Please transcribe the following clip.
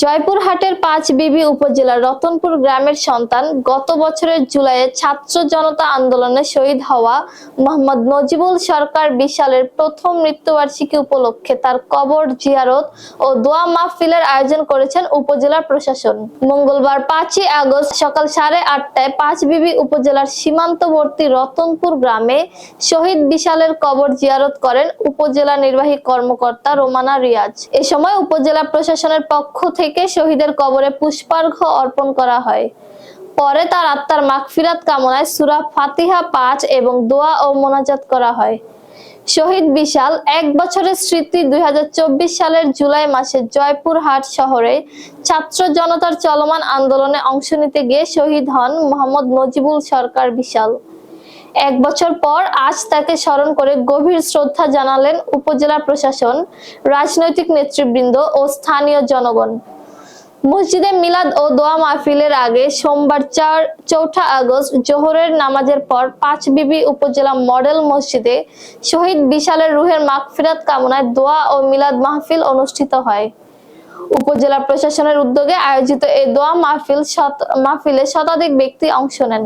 জয়পুরহাটের পাঁচ বিবি উপজেলার রতনপুর গ্রামের সন্তান গত বছরের জুলাইয়ে ছাত্র জনতা আন্দোলনে শহীদ হওয়া মোহাম্মদ নজিবুল সরকার বিশালের প্রথম মৃত্যুবার্ষিকী উপলক্ষে তার কবর জিয়ারত ও দোয়া মাহফিলের আয়োজন করেছেন উপজেলা প্রশাসন। মঙ্গলবার পাঁচই আগস্ট সকাল সাড়ে আটটায় পাঁচ বিবি উপজেলার সীমান্তবর্তী রতনপুর গ্রামে শহীদ বিশালের কবর জিয়ারত করেন উপজেলা নির্বাহী কর্মকর্তা রোমানা রিয়াজ। এ সময় উপজেলা প্রশাসনের পক্ষ থেকে শহীদের কবরে পুষ্পার্ঘ্য অর্পণ করা হয়। পরে তার আত্মার মাগফিরাত কামনায় সূরা ফাতিহা পাঠ এবং দোয়া ও মোনাজাত করা হয়। শহীদ বিশাল এক বছরের স্মৃতি দুই সালের জুলাই মাসে জয়পুরহাট শহরে ছাত্র জনতার চলমান আন্দোলনে অংশ নিতে গিয়ে শহীদ হন মোহাম্মদ নজিবুল সরকার বিশাল। এক বছর পর আজ তাকে স্মরণ করে গভীর শ্রদ্ধা জানালেন উপজেলা প্রশাসন, রাজনৈতিক নেতৃবৃন্দ ও স্থানীয় জনগণ। মসজিদে মিলাদ ও দোয়া মাহফিলের আগে সোমবার চার, চৌঠা আগস্ট জোহরের নামাজের পর পাঁচ বিবি উপজেলা মডেল মসজিদে শহীদ বিশালের রুহের মাগফিরাত কামনায় দোয়া ও মিলাদ মাহফিল অনুষ্ঠিত হয়। উপজেলা প্রশাসনের উদ্যোগে আয়োজিত এই দোয়া মাহফিল মাহফিলে শতাধিক ব্যক্তি অংশ নেন।